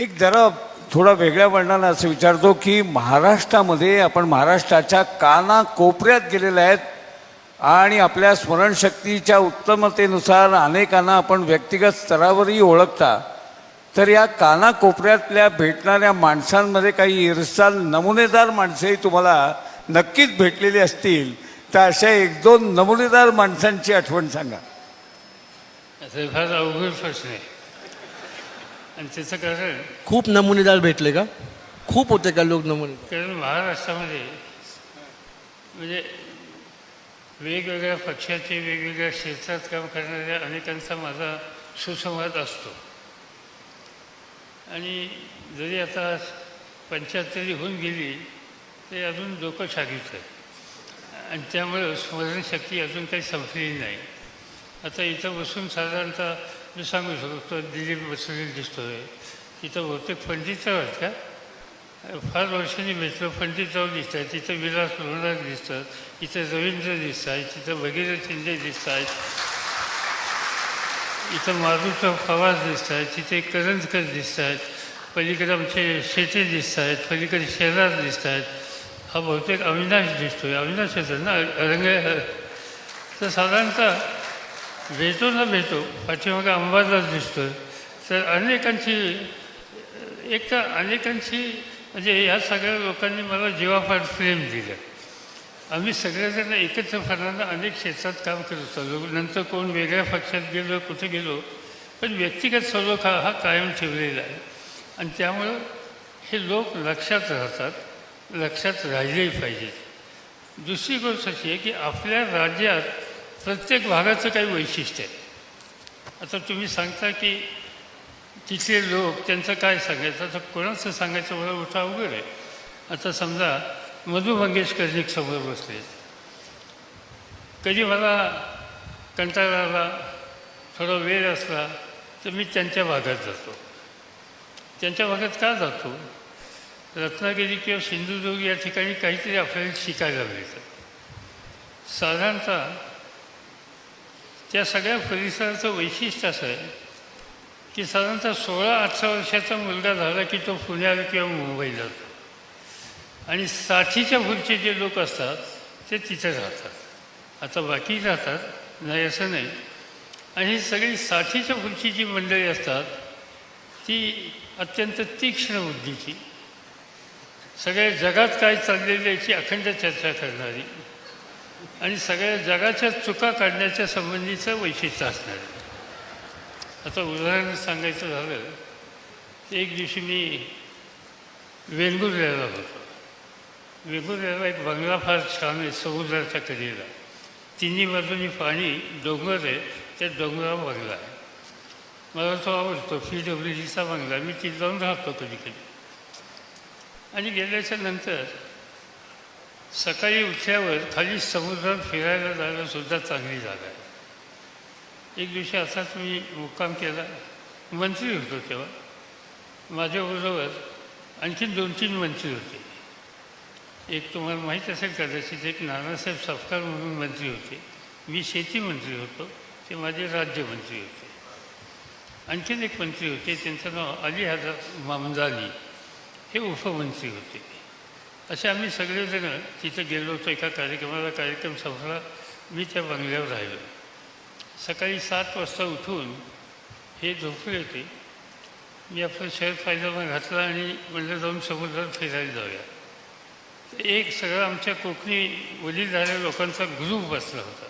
एक जरा थोडा वेगळ्या वर्णानं असं विचारतो की महाराष्ट्रामध्ये आपण महाराष्ट्राच्या काना कोपऱ्यात गेलेल्या आहेत आणि आपल्या स्मरणशक्तीच्या उत्तमतेनुसार अनेकांना आपण व्यक्तिगत स्तरावरही ओळखता तर या कानाकोपऱ्यातल्या भेटणाऱ्या माणसांमध्ये काही इरसाल नमुनेदार माणसंही तुम्हाला नक्कीच भेटलेली असतील तर अशा एक दोन नमुनेदार माणसांची आठवण सांगा. फार अवघड प्रश्न आहे. आणि त्याचं कारण खूप नमुनेदार भेटले का? खूप होते का लोक नमुने? कारण महाराष्ट्रामध्ये म्हणजे वेगवेगळ्या पक्षाचे वेगवेगळ्या क्षेत्रात काम करणाऱ्या अनेकांचा माझा सुसंवाद असतो. आणि जरी आता पंच्याहत्तरी होऊन गेली तरी अजून डोकं शागित आहे. आणि त्यामुळं स्मरणशक्ती अजून काही संपलेली नाही. आता इथं बसून साधारणतः मी सांगू शकतो दिलीप बसलेला दिसतोय. तिथं बहुतेक पंडितराव आहेत का? फार वर्षांनी भेटलो पंडितराव दिसत आहेत तिथं विलास लोणार दिसतात इथं रवींद्र दिसत आहेत तिथं भगीरथ शिंदे दिसत आहेत इथं मारुतराव फवास दिसत आहेत तिथे करंजकर दिसत आहेत पलीकडे आमचे शेटे दिसत आहेत पलीकडे शेरार दिसत आहेत हा बहुतेक अविनाश दिसतोय अविनाश होता ना रंग तर साधारणतः भेटो ना भेटो पाठीमागे अंबादास दिसतो तर अनेकांची एक तर अनेकांची म्हणजे ह्या सगळ्या लोकांनी मला जीवाफार प्रेम दिलं. आम्ही सगळेजण एकत्रपणानं अनेक क्षेत्रात काम करत चाललो नंतर कोण वेगळ्या पक्षात गेलो कुठे गेलो पण व्यक्तिगत सलोख हा हा कायम ठेवलेला आहे. आणि त्यामुळं हे लोक लक्षात राहतात लक्षात राहिलेही पाहिजेत. दुसरी गोष्ट अशी आहे की आपल्या राज्यात प्रत्येक भागाचं काही वैशिष्ट्य आहे. आता तुम्ही सांगता की तिथले लोक त्यांचं काय सांगायचं? आता कोणाचं सांगायचं? मला उठा अवघड आहे. आता समजा मधु मंगेशकर समोर बसले. कधी मला कंटाळा आला थोडा वेळ असला तर मी त्यांच्या भागात जातो. त्यांच्या भागात का जातो? रत्नागिरी किंवा सिंधुदुर्ग या ठिकाणी काहीतरी आपल्याला शिकायला मिळतं. साधारणतः त्या सगळ्या परिसराचं वैशिष्ट्य असं आहे की साधारणतः सोळा अठरा वर्षाचा मुलगा झाला की तो पुण्याला किंवा मुंबईला जातो. आणि साठीच्या पुढचे जे लोक असतात ते तिथे राहतात. आता बाकी राहतात नाही असं नाही. आणि ही सगळी साठीच्या पुढची जी मंडळी असतात ती अत्यंत तीक्ष्ण बुद्धीची. सगळ्या जगात काय चाललेलं याची अखंड चर्चा करणारी आणि सगळ्या जगाच्या चुका काढण्याच्या संबंधीचं वैशिष्ट्य असणार आता उदाहरण सांगायचं झालं एक दिवशी मी वेंगुर्ल्याला होतो. वेंगुर्ल्याला एक बंगला फार छान आहे समुद्राच्या कडेला. तिन्ही बाजूनी पाणी डोंगर आहे त्या डोंगरावर बंगला आहे. मला तो आवडतो पी डब्ल्यू डीचा बंगला. मी तिथे जाऊन राहतो कधी कधी. आणि गेल्याच्यानंतर सकाळी उठल्यावर खाली समुद्रात फिरायला जायला सुद्धा चांगली जागा आहे. एक दिवशी असाच मी मुक्काम केला. मंत्री होतो तेव्हा. माझ्याबरोबर आणखी दोन तीन मंत्री होते. एक तुम्हाला माहीत असेल कदाचित एक नानासाहेब सफकार म्हणून मंत्री होते. मी शेती मंत्री होतो. ते माझे राज्यमंत्री होते. आणखीन एक मंत्री होते. त्यांचं नाव अली हजर मामदानी. हे उपमंत्री होते. असे आम्ही सगळेजणं तिथे गेलो होतो एका कार्यक्रमाला. कार्यक्रम संपला मी त्या बंगल्यावर राहिलो. सकाळी सात वाजता उठून हे झोपले होते. मी आपलं शर्ट पायजामा घातला आणि म्हणलं जाऊन समुद्रात फिरायला जाऊया. तर एक सगळं आमच्या कोकणी वडील झालेल्या लोकांचा ग्रुप बसला होता.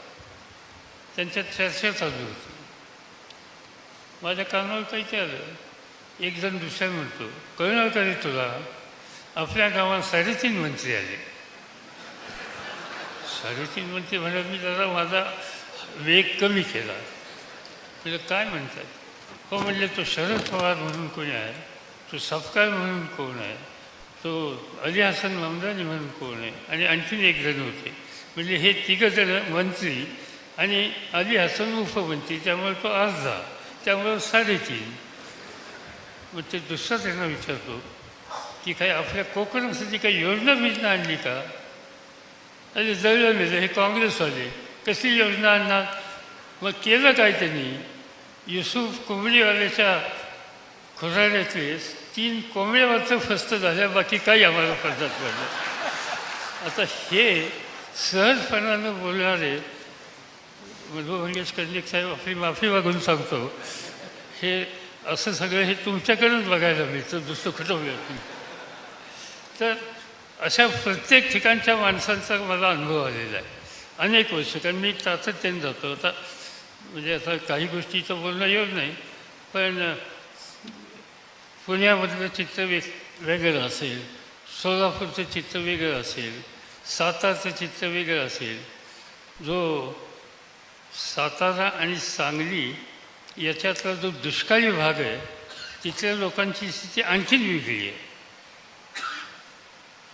त्यांच्यात चर्चा चालू होती. माझ्या कानावर काही आलं. एक जण दुसऱ्या म्हणतो कळणार का रे तुला? आपल्या गावात साडेतीन मंत्री आले. साडेतीन मंत्री म्हणत मी जरा माझा वेग कमी केला. म्हणजे काय म्हणतात? हो म्हणले तो शरद पवार म्हणून कोणी आहे? तो सफकार म्हणून कोण आहे? तो अली हसन ममदानी म्हणून कोण आहे? आणि आणखीन एक जण होते. म्हणजे हे तिघं जण मंत्री आणि अली हसन उपमंत्री त्यामुळे तो अर्धा त्यामुळं साडेतीन मग ते दुसरा त्यांना विचारतो की काही आपल्या कोकणासाठी काही योजना बिजना आणली का अरे जळलं मिळलं हे काँग्रेसवाले कशी योजना आणणार मग केलं काय त्यांनी युसुफ कोंबडीवाल्याच्या खुराड्यातले तीन कोंबड्यावरचं फस्त झालं बाकी काही आम्हाला पडतात पडलं आता हे सहजपणानं बोलणारे मधु मंगेश कर्णिक साहेब आपली माफी मागून सांगतो हे असं सगळं हे तुमच्याकडूनच बघायला मिळतं दुसरं कुठं मिळत नाही तर अशा प्रत्येक ठिकाणच्या माणसांचा मला अनुभव आलेला आहे. अनेक वर्ष कारण मी सातत्याने जातो. आता म्हणजे आता काही गोष्टीचं बोलणं येऊ नाही पण पुण्यामधलं चित्र वेग वेगळं असेल सोलापूरचं चित्र वेगळं असेल सातारचं चित्र वेगळं असेल जो सातारा आणि सांगली याच्यातला जो दुष्काळी भाग आहे तिथल्या लोकांची स्थिती आणखीन वेगळी आहे.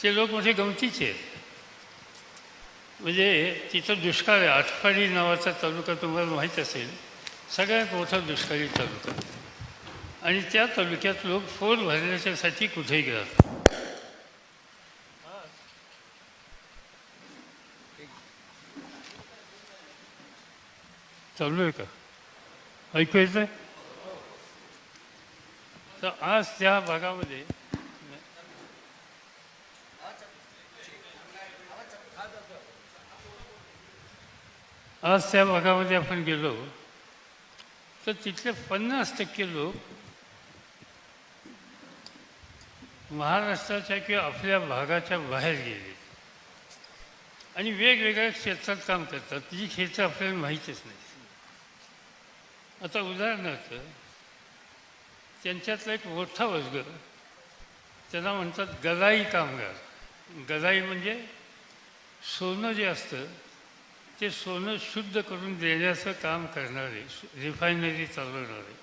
ते लोक मोठे गमतीचे आहेत. म्हणजे तिथं दुष्काळ आहे आटपाडी नावाचा तालुका तुम्हाला माहीत असेल सगळ्यात मोठा दुष्काळी तालुका. आणि त्या तालुक्यात लोक फोन भरण्याच्यासाठी कुठेही गेला चालू आहे का? ऐकू येत आहे तर आज त्या भागामध्ये आज त्या भागामध्ये आपण गेलो तर तिथले पन्नास टक्के लोक महाराष्ट्राच्या किंवा आपल्या भागाच्या बाहेर गेले. आणि वेगवेगळ्या क्षेत्रात काम करतात. जी क्षेत्र आपल्याला माहीतच नाही. आता उदाहरणार्थ त्यांच्यातला एक मोठा वर्ग त्यांना म्हणतात गदाई कामगार. गदाई म्हणजे सोनं जे असतं ते सोनं शुद्ध करून देण्याचं काम करणारे रिफायनरी चालवणारे.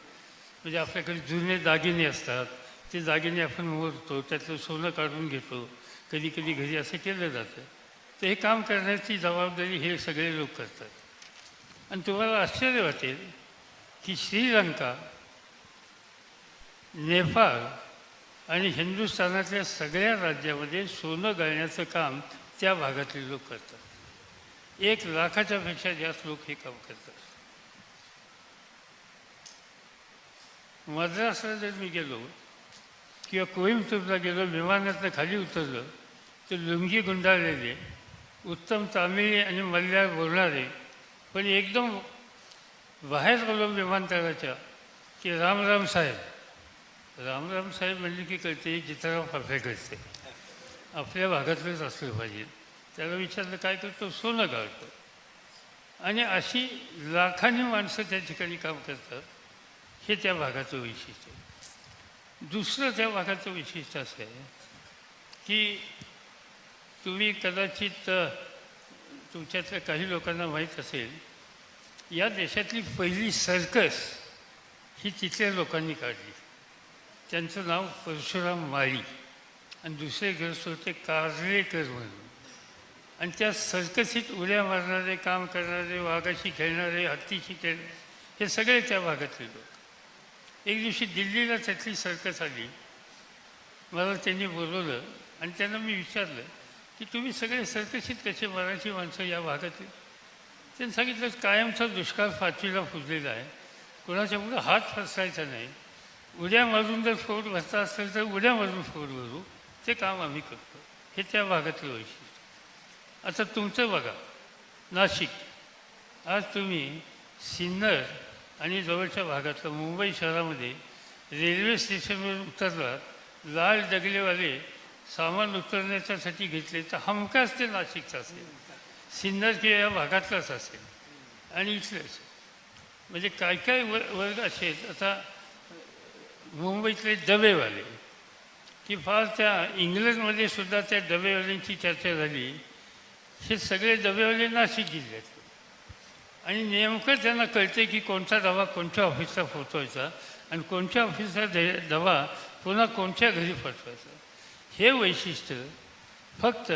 म्हणजे आपल्याकडे जुने दागिने असतात ते दागिने आपण मोडतो त्यातलं सोनं काढून घेतो कधी कधी घरी असं केलं जातं. तर हे काम करण्याची जबाबदारी हे सगळे लोक करतात. आणि तुम्हाला आश्चर्य वाटेल की श्रीलंका नेपाळ आणि हिंदुस्थानातल्या सगळ्या राज्यामध्ये सोनं गळण्याचं काम त्या भागातले लोक करतात. एक लाखाच्या पेक्षा जास्त लोक हे काम करतात. मद्रासला जर मी गेलो किंवा कोईमतूरला गेलो विमानातनं खाली उतरलं तर लुंगी गुंडाळलेले उत्तम तामिळी आणि मल्याळ बोलणारे पण एकदम बाहेर गेलो विमानतळाच्या की रामराम साहेब. रामराम साहेब म्हणले की कळते जिथं परफेक्ट असते आपल्या भागातलंच असलं पाहिजे. त्याला विचारलं काय करतो सोनं गाळतो. आणि अशी लाखांनी माणसं त्या ठिकाणी काम करतात. हे त्या भागाचं वैशिष्ट्य आहे. दुसरं त्या भागाचं वैशिष्ट्य असं आहे की तुम्ही कदाचित तुमच्यातल्या काही लोकांना माहीत असेल या देशातली पहिली सर्कस ही तिथल्या लोकांनी काढली. त्यांचं नाव परशुराम माळी आणि दुसरे ग्रस्त होते कारलेकर म्हणून. आणि त्या सरकसीत उड्या मारणारे काम करणारे वाघाशी खेळणारे हत्तीशी खेळणारे हे सगळे त्या भागातले लोक. एक दिवशी दिल्लीला त्यातली सर्कस आली. मला त्यांनी बोलवलं आणि त्यांना मी विचारलं की तुम्ही सगळे सर्कशीत कसे मराठी माणसं या भागातले? त्यांनी सांगितलं कायमचा दुष्काळ पाचवीला फुजलेला आहे. कोणाच्या मुलं हात फसायचा नाही. उड्या मारून जर फोड भरता असेल तर उड्या मारून फोड भरू. ते काम आम्ही करतो. हे त्या भागातलं वैशिष्ट्य. आता तुमचं बघा. नाशिक. आज तुम्ही सिन्नर आणि जवळच्या भागातलं मुंबई शहरामध्ये रेल्वे स्टेशनवर उतरला लाल दगलेवाले सामान उतरण्याच्यासाठी घेतले तर हमखास ते नाशिकचं असेल. सिन्नर किंवा या भागातलाच असेल. आणि इथलंच म्हणजे काय काय व वर्ग असे आहेत आता मुंबईतले डबेवाले की फार त्या इंग्लंडमध्ये सुद्धा त्या डबेवाल्यांची चर्चा झाली. हे सगळे दबेवले नाशिक जिल्ह्यात आणि नेमकं त्यांना कळते की कोणता दवा कोणत्या ऑफिसला पोचवायचा आणि कोणत्या ऑफिसचा दे- दवा पुन्हा कोणत्या घरी पोचवायचा हे वैशिष्ट्य फक्त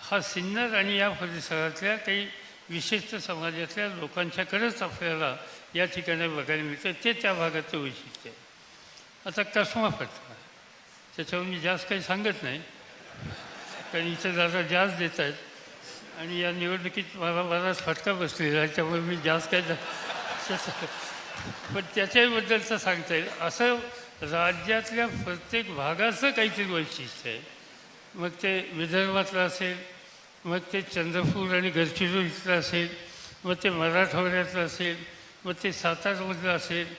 हा सिन्नर आणि या परिसरातल्या काही विशिष्ट समाजातल्या लोकांच्याकडेच आपल्याला या ठिकाणी बघायला मिळतं. ते त्या भागाचं वैशिष्ट्य आहे. आता कसमा फटका त्याच्यावर मी जास्त काही सांगत नाही. कारण इथं जरा जास्त देत आहेत. आणि या निवडणुकीत मला बराच फटका बसलेला आहे त्यामुळे मी जास्त काय पण त्याच्याबद्दलचं सांगता येईल असं राज्यातल्या प्रत्येक भागाचं काहीतरी वैशिष्ट्य आहे. मग ते विदर्भातलं असेल मग ते चंद्रपूर आणि गडचिरोलीतलं असेल मग ते मराठवाड्यातलं असेल मग ते सातारमधलं असेल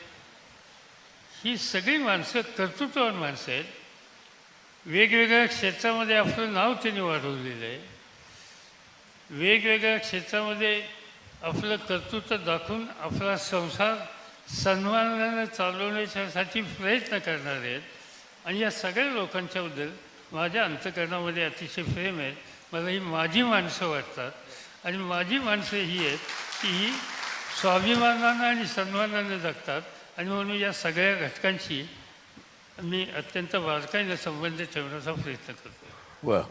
ही सगळी माणसं कर्तृत्ववान माणसं आहेत. वेगवेगळ्या क्षेत्रामध्ये आपलं नाव त्यांनी वाढवलेलं आहे. वेगवेगळ्या क्षेत्रामध्ये आपलं कर्तृत्व दाखवून आपला संसार सन्मानानं चालवण्याच्यासाठी प्रयत्न करणार आहेत. आणि या सगळ्या लोकांच्याबद्दल माझ्या अंतकरणामध्ये अतिशय प्रेम आहे. मला ही माझी माणसं वाटतात. आणि माझी माणसं ही आहेत की ही स्वाभिमानानं आणि सन्मानानं जगतात. आणि म्हणून या सगळ्या घटकांशी मी अत्यंत बारकाईनं संबंध ठेवण्याचा प्रयत्न करतो. वा